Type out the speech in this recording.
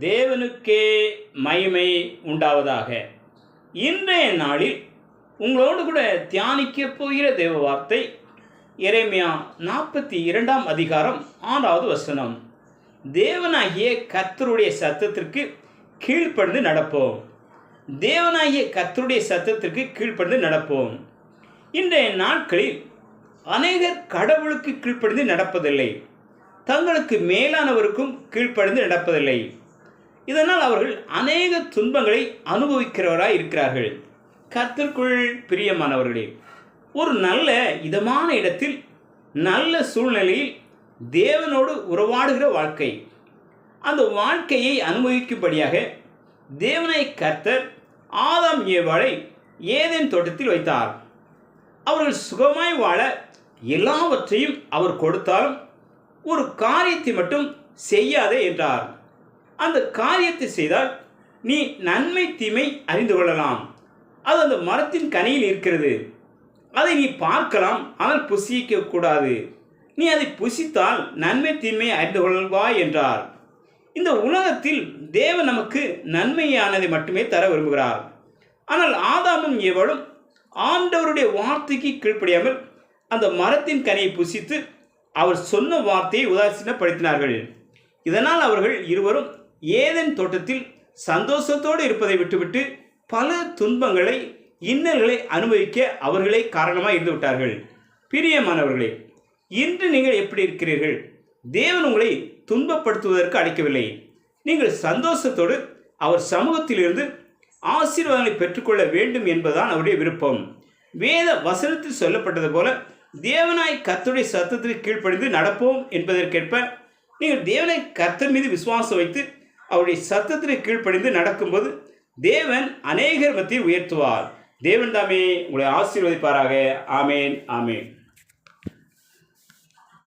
தேவனுக்கே மகிமை உண்டாவதாக. இன்றைய நாளில் உங்களோடு கூட தியானிக்க போகிற தேவ வார்த்தை இறைமையா நாற்பத்தி இரண்டாம் அதிகாரம் ஆறாவது வசனம். தேவனாகிய கத்தருடைய சத்தத்திற்கு கீழ்ப்படிந்து நடப்போம். தேவனாகிய கத்தருடைய சத்தத்திற்கு கீழ்ப்படிந்து நடப்போம். இன்றைய நாட்களில் அநேகர் கடவுளுக்கு கீழ்ப்படிந்து நடப்பதில்லை. தங்களுக்கு மேலானவருக்கும் கீழ்ப்படிந்து நடப்பதில்லை. இதனால் அவர்கள் அநேக துன்பங்களை அனுபவிக்கிறவராய் இருக்கிறார்கள். கர்த்தருக்குள் பிரியமானவர்களே ஒரு நல்ல இதமான இடத்தில் நல்ல சூழ்நிலையில் தேவனோடு உறவாடுகிற வாழ்க்கை. அந்த வாழ்க்கையை அனுபவிக்கும்படியாக தேவனை கர்த்தர் ஆதாம் ஏவாளை ஏதேன் தோட்டத்தில் வைத்தார். அவர்கள் சுகமாய் வாழ எல்லாவற்றையும் அவர் கொடுத்தாலும் ஒரு காரியத்தை மட்டும் செய்யாதே என்றார். அந்த காரியத்தை செய்தால் நீ நன்மை தீமை அறிந்து கொள்ளலாம். அது அந்த மரத்தின் கனியில் இருக்கிறது. அதை நீ பார்க்கலாம் ஆனால் புசிக்க கூடாது. நீ அதை புசித்தால் நன்மை தீமை அறிந்து கொள்வாய் என்றார். இந்த உலகத்தில் தேவன் நமக்கு நன்மையானதை மட்டுமே தர விரும்புகிறார். ஆனால் ஆதாமும் எவளும் ஆண்டவருடைய வார்த்தைக்கு கீழ்ப்படியாமல் அந்த மரத்தின் கனியை புசித்து அவர் சொன்ன வார்த்தையை உதாசீனப்படுத்தினார்கள். இதனால் அவர்கள் இருவரும் ஏதன் தோட்டத்தில் சந்தோஷத்தோடு இருப்பதை விட்டுவிட்டு பல துன்பங்களை இன்னல்களை அனுபவிக்க அவர்களே காரணமாக இருந்து விட்டார்கள். பிரியமானவர்களே இன்று நீங்கள் எப்படி இருக்கிறீர்கள்? தேவன் உங்களை துன்பப்படுத்துவதற்கு அழைக்கவில்லை. நீங்கள் சந்தோஷத்தோடு அவர் சமூகத்திலிருந்து ஆசீர்வாதங்களை பெற்றுக்கொள்ள வேண்டும் என்பதுதான் அவருடைய விருப்பம். வேத வசனத்தில் சொல்லப்பட்டது போல தேவனாய் கத்துடைய சத்தத்திற்கு கீழ்ப்படிந்து நடப்போம் என்பதற்கேற்ப நீங்கள் தேவனை கர்த்தர் மீது விசுவாசம் வைத்து அவருடைய சத்தத்திற்கு கீழ்ப்படிந்து நடக்கும்போது தேவன் அநேகர் மத்தியில் உயர்த்துவார். தேவன் தாமே உங்களை ஆசீர்வதிப்பாராக. ஆமேன் ஆமேன்.